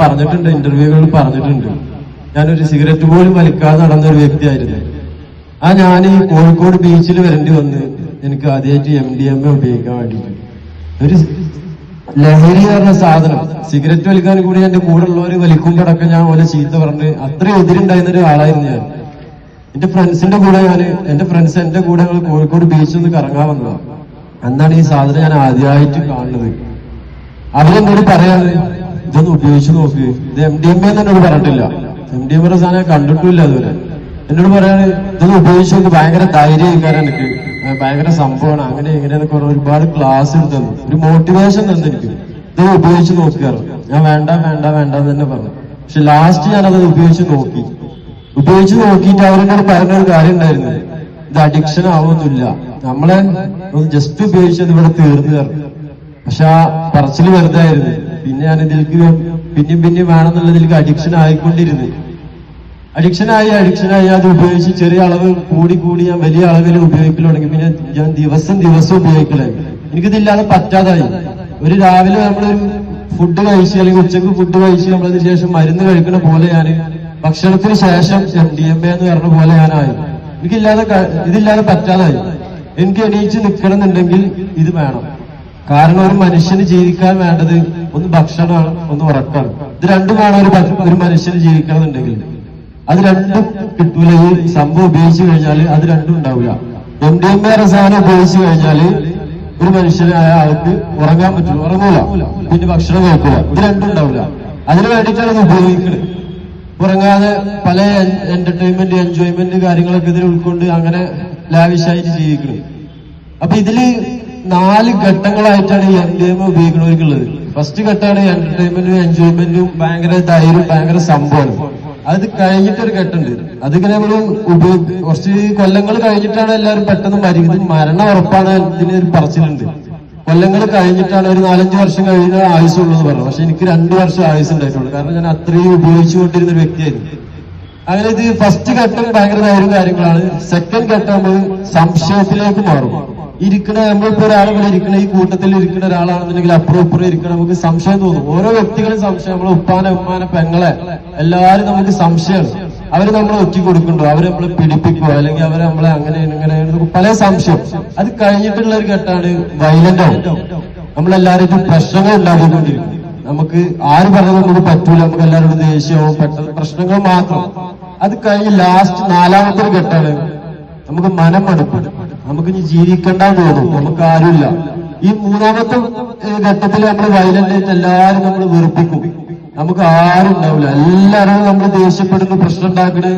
പറഞ്ഞിട്ടുണ്ട് ഇന്റർവ്യൂകളിൽ പറഞ്ഞിട്ടുണ്ട്. ഞാനൊരു സിഗരറ്റ് പോലും വലിക്കാതെ നടന്ന ഒരു വ്യക്തിയായിരുന്നു. ആ ഞാൻ കോഴിക്കോട് ബീച്ചിൽ വരേണ്ടി വന്ന് എനിക്ക് ആദ്യമായിട്ട് എം ഡി എം എ ഉപയോഗിക്കാൻ വേണ്ടിയിട്ട്. ഒരു ലഹരി പറഞ്ഞ സാധനം സിഗരറ്റ് വലിക്കാൻ കൂടി എന്റെ കൂടെ ഉള്ളവർ വലിക്കുമ്പോഴൊക്കെ ഞാൻ ഓലെ ചീത്ത പറഞ്ഞ് അത്രയും എതിരുണ്ടായിരുന്ന ഒരു ആളായിരുന്നു ഞാൻ. എന്റെ ഫ്രണ്ട്സിന്റെ കൂടെ ഞാൻ എന്റെ ഫ്രണ്ട്സ് എന്റെ കൂടെ ഞങ്ങൾ കോഴിക്കോട് ബീച്ചിൽ നിന്ന് കറങ്ങാൻ വന്നതാണ് അന്നാണ് ഈ സാധനം ഞാൻ ആദ്യമായിട്ട് കാണുന്നത്. അവരെന്നോട് പറയാതെ ഇതൊന്ന് ഉപയോഗിച്ച് നോക്ക്. ഇത് എം ഡി എം എ എന്നോട് പറഞ്ഞിട്ടില്ല. എം ഡി എം എ സാധനം കണ്ടിട്ടില്ല അതുവരെ എന്നോട് പറയാണ് ഇതൊന്ന് ഉപയോഗിച്ച് നോക്ക് ഭയങ്കര ധൈര്യം എനിക്ക്. ഭയങ്കര സംഭവമാണ്. അങ്ങനെ ഇങ്ങനെയെന്നൊക്കെ പറഞ്ഞു ഒരുപാട് ക്ലാസ് എടുത്തു ഒരു മോട്ടിവേഷൻ തന്നു എനിക്ക്. ഇത് ഉപയോഗിച്ച് നോക്കാറ് ഞാൻ വേണ്ട വേണ്ട വേണ്ട എന്ന് തന്നെ പറഞ്ഞു. പക്ഷെ ലാസ്റ്റ് ഞാനത് ഉപയോഗിച്ച് നോക്കി. ഉപയോഗിച്ച് നോക്കിയിട്ട് അവരെന്നോട് പറഞ്ഞ ഒരു കാര്യം ഉണ്ടായിരുന്നു. ഇത് അഡിക്ഷൻ ആവുന്നില്ല നമ്മളെ ഒന്ന് ജസ്റ്റ് ഉപയോഗിച്ചത് ഇവിടെ തീർന്നു കയറും പക്ഷെ ആ പറച്ചിൽ വെറുതെ ആയിരുന്നു. പിന്നെ ഞാൻ ഇതിലേക്ക് പിന്നെയും പിന്നെയും വേണമെന്നുള്ളതിലേക്ക് അഡിക്ഷൻ ആയിക്കൊണ്ടിരുന്നു അഡിക്ഷനായി അഡിക്ഷനായി അത് ഉപയോഗിച്ച് ചെറിയ അളവ് കൂടി കൂടി ഞാൻ വലിയ അളവിൽ ഉപയോഗിക്കൽ തുടങ്ങി. പിന്നെ ഞാൻ ദിവസം ദിവസം ഉപയോഗിക്കലായി എനിക്കിതില്ലാതെ പറ്റാതായി. ഒരു രാവിലെ നമ്മളൊരു ഫുഡ് കഴിച്ച് അല്ലെങ്കിൽ ഉച്ചയ്ക്ക് ഫുഡ് കഴിച്ച് നമ്മളതിന് ശേഷം മരുന്ന് കഴിക്കുന്ന പോലെ ഞാൻ ഭക്ഷണത്തിന് ശേഷം ഡി എം എ എന്ന് പറഞ്ഞ പോലെ ഞാനായി. എനിക്കില്ലാതെ ഇതില്ലാതെ പറ്റാതായി. എനിക്ക് എണീച്ച് നിൽക്കണമെന്നുണ്ടെങ്കിൽ ഇത് വേണം. കാരണം ഒരു മനുഷ്യന് ജീവിക്കാൻ വേണ്ടത് ഒന്ന് ഭക്ഷണമാണ് ഒന്ന് ഉറക്കാണ്. ഇത് രണ്ടും വേണം ഒരു ഒരു മനുഷ്യന് ജീവിക്കണമെന്നുണ്ടെങ്കിൽ. അത് രണ്ടും കിട്ടൂല. ഈ സംഭവം ഉപയോഗിച്ചു കഴിഞ്ഞാൽ അത് രണ്ടും ഉണ്ടാവില്ല എം ഡി എം എ റസാനം ഉപയോഗിച്ചു കഴിഞ്ഞാൽ ഒരു മനുഷ്യനായ ആൾക്ക് ഉറങ്ങാൻ പറ്റില്ല ഉറങ്ങൂല. പിന്നെ ഭക്ഷണം കഴിക്കൂല. ഇത് രണ്ടും ഉണ്ടാവില്ല അതിന് വേണ്ടിയിട്ടാണ് ഇത് ഉപയോഗിക്കുന്നത് ഉറങ്ങാതെ പല എന്റർടൈൻമെന്റ് എൻജോയ്മെന്റ് കാര്യങ്ങളൊക്കെ ഇതിൽ ഉൾക്കൊണ്ട് അങ്ങനെ ലാവിഷായിട്ട് ജീവിക്കുന്നത് അപ്പൊ ഇതിൽ നാല് ഘട്ടങ്ങളായിട്ടാണ് ഈ എം ഡി എം ഉപയോഗിക്കുന്നവർക്കുള്ളത്. ഫസ്റ്റ് ഘട്ടമാണ് എന്റർടൈൻമെന്റും എൻജോയ്മെന്റും ഭയങ്കര ധൈര്യം ഭയങ്കര സംഭവമാണ്. അത് കഴിഞ്ഞിട്ടൊരു ഘട്ടമുണ്ട്. അതിങ്ങനെ നമ്മൾ ഉപയോഗ കുറച്ച് കൊല്ലങ്ങൾ കഴിഞ്ഞിട്ടാണ് എല്ലാവരും പെട്ടെന്ന് മരിക്കുന്നത്. മരണം ഉറപ്പാണ് ഇതിന് ഒരു പറച്ചിലുണ്ട്. കൊല്ലങ്ങൾ കഴിഞ്ഞിട്ടാണ് ഒരു നാലഞ്ച് വർഷം കഴിഞ്ഞ ആയുസുള്ളൂ എന്ന് പറഞ്ഞു. പക്ഷെ എനിക്ക് രണ്ടു വർഷം ആയുസ് ഉണ്ടായിട്ടുള്ളൂ. കാരണം ഞാൻ അത്രയും ഉപയോഗിച്ചുകൊണ്ടിരുന്ന വ്യക്തിയായിരുന്നു. അങ്ങനെ ഇത് ഫസ്റ്റ് ഘട്ടം ഭയങ്കര ധൈര്യം കാര്യങ്ങളാണ്. സെക്കൻഡ് ഘട്ടം നമ്മൾ സംശയത്തിലേക്ക് മാറും. ഇരിക്കണ നമ്മളിപ്പോ ഒരാൾ ഇരിക്കണ ഈ കൂട്ടത്തിൽ ഇരിക്കുന്ന ഒരാളാണെന്നുണ്ടെങ്കിൽ അപ്പുറം ഇപ്പുറം ഇരിക്കണ നമുക്ക് സംശയം തോന്നും. ഓരോ വ്യക്തികളും സംശയം. നമ്മളെ ഉപ്പാനെ ഉമ്മാനെ പെങ്ങളെ എല്ലാവരും നമുക്ക് സംശയമാണ്. അവർ നമ്മളെ ഒറ്റ കൊടുക്കണ്ടോ? അവരെ നമ്മളെ പിടിപ്പിക്കോ അല്ലെങ്കിൽ അവരെ നമ്മളെ അങ്ങനെ ഇങ്ങനെ പല സംശയം. അത് കഴിഞ്ഞിട്ടുള്ള ഒരു ഘട്ടമാണ് വൈലന്റ് ആവും. നമ്മളെല്ലാവരും പ്രശ്നങ്ങൾ ഉണ്ടാക്കിക്കൊണ്ടിരിക്കും. നമുക്ക് ആര് പറഞ്ഞത് നമുക്ക് പറ്റൂല. നമുക്ക് എല്ലാവരോടും ദേഷ്യവും പെട്ടെന്ന് പ്രശ്നങ്ങൾ മാത്രം. അത് കഴിഞ്ഞ് ലാസ്റ്റ് നാലാമത്തെ ഒരു ഘട്ടമാണ് നമുക്ക് മനം മടുപ്പ് നമുക്ക് ഇനി ജീവിക്കണ്ടെന്ന് തോന്നും. നമുക്ക് ആരുമില്ല ഈ മൂന്നാമത്തെ ഘട്ടത്തിൽ നമ്മൾ വയലന്റ് ആയിട്ട് എല്ലാവരും നമ്മൾ വെറുപ്പിക്കും. നമുക്ക് ആരും ഉണ്ടാവില്ല. എല്ലാവരും നമ്മൾ ദേഷ്യപ്പെടുന്നു പ്രശ്നം ഉണ്ടാക്കണ്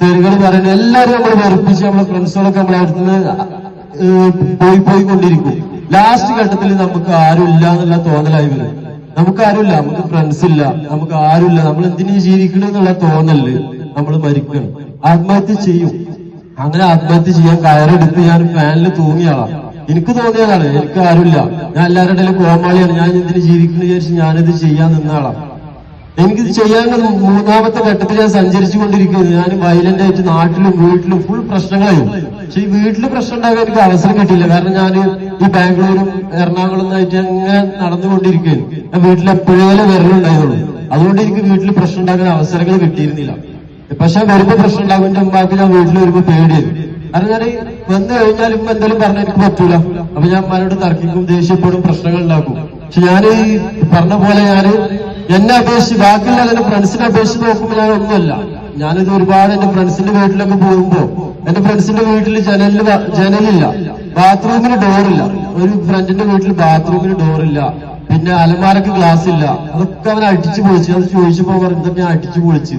തെരുകൾ പറയുന്നത് എല്ലാവരും നമ്മൾ വെറുപ്പിച്ച് നമ്മളെ ഫ്രണ്ട്സുകളൊക്കെ നമ്മളെ അടുത്ത് പോയി പോയി കൊണ്ടിരിക്കും. ലാസ്റ്റ് ഘട്ടത്തിൽ നമുക്ക് ആരുമില്ല എന്നുള്ള തോന്നലായി വരും. നമുക്ക് ആരുമില്ല. നമുക്ക് ഫ്രണ്ട്സ് ഇല്ല. നമുക്ക് ആരുമില്ല. നമ്മൾ എന്തിനു ജീവിക്കണം എന്നുള്ള തോന്നൽ നമ്മൾ മരിക്കണം. ആത്മഹത്യ ചെയ്യും. അങ്ങനെ ആത്മഹത്യ ചെയ്യാൻ കയറെടുത്ത് ഞാൻ ഫാനിൽ തൂങ്ങിയാളാ. എനിക്ക് തോന്നിയതാണ് എനിക്ക് ആരുമില്ല. ഞാൻ എല്ലാവരുടെ കോമാളിയാണ്. ഞാൻ ഇതിന് ജീവിക്കുന്ന വിചാരിച്ച് ഞാനിത് ചെയ്യാൻ നിന്നാളാ എനിക്കിത് ചെയ്യാനുള്ള മൂന്നാമത്തെ ഘട്ടത്തിൽ ഞാൻ സഞ്ചരിച്ചു കൊണ്ടിരിക്കുന്നത് ഞാൻ വയലന്റ് ആയിട്ട് നാട്ടിലും വീട്ടിലും ഫുൾ പ്രശ്നങ്ങളായി. പക്ഷെ ഈ വീട്ടിൽ പ്രശ്നം ഉണ്ടാകാൻ എനിക്ക് അവസരം കിട്ടിയില്ല. കാരണം ഞാൻ ഈ ബാംഗ്ലൂരും എറണാകുളം ആയിട്ട് അങ്ങനെ നടന്നുകൊണ്ടിരിക്കുകയാണ്. ഞാൻ വീട്ടിൽ എപ്പോഴേലും വരലുണ്ടായതുള്ളൂ അതുകൊണ്ട് എനിക്ക് വീട്ടിൽ പ്രശ്നം ഉണ്ടാക്കാൻ അവസരങ്ങൾ കിട്ടിയിരുന്നില്ല. പക്ഷെ വരുമ്പോ പ്രശ്നം ഉണ്ടാകും ഉമ്മാക്ക് ഞാൻ വീട്ടിൽ വരുമ്പോ പേടിയത് കാരണം ഞാൻ വന്നു കഴിഞ്ഞാൽ ഇപ്പൊ എന്തെങ്കിലും പറഞ്ഞാൽ എനിക്ക് പറ്റൂല. അപ്പൊ ഞാൻ അമ്മയോട് തർക്കിക്കും ദേഷ്യപ്പെടും പ്രശ്നങ്ങൾ ഉണ്ടാക്കും. പക്ഷെ ഞാൻ ഈ പറഞ്ഞ പോലെ ഞാൻ എന്നെ അപേക്ഷിച്ച് ബാക്കിയുള്ള എന്റെ ഫ്രണ്ട്സിനെ അപേക്ഷിച്ച് നോക്കുമ്പോൾ ഞാൻ ഒന്നുമല്ല. ഞാനിത് ഒരുപാട് എന്റെ ഫ്രണ്ട്സിന്റെ വീട്ടിലൊക്കെ പോകുമ്പോ എന്റെ ഫ്രണ്ട്സിന്റെ വീട്ടിൽ ജനലിൽ വ- ജനലില്ല. ബാത്റൂമിന് ഡോറില്ല ഒരു ഫ്രണ്ടിന്റെ വീട്ടിൽ ബാത്റൂമിന് ഡോറില്ല പിന്നെ അലമാരക്ക് ഗ്ലാസ് ഇല്ല. അതൊക്കെ അവൻ അടിച്ചു പൊളിച്ചു. അത് ചോദിച്ചപ്പോ പറഞ്ഞു ഞാൻ അടിച്ചു പൊളിച്ചു.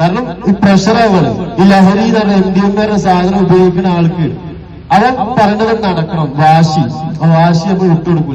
കാരണം ഈ പ്രഷറാവാണ് ഈ ലഹരി എന്ന് പറഞ്ഞ എം ഡി എം പറഞ്ഞ സാധനം ഉപയോഗിക്കുന്ന ആൾക്ക്. അവൻ പറഞ്ഞത് നടക്കണം. വാശി. വാശി നമ്മൾ വിട്ടുകൊടുക്കില്ല.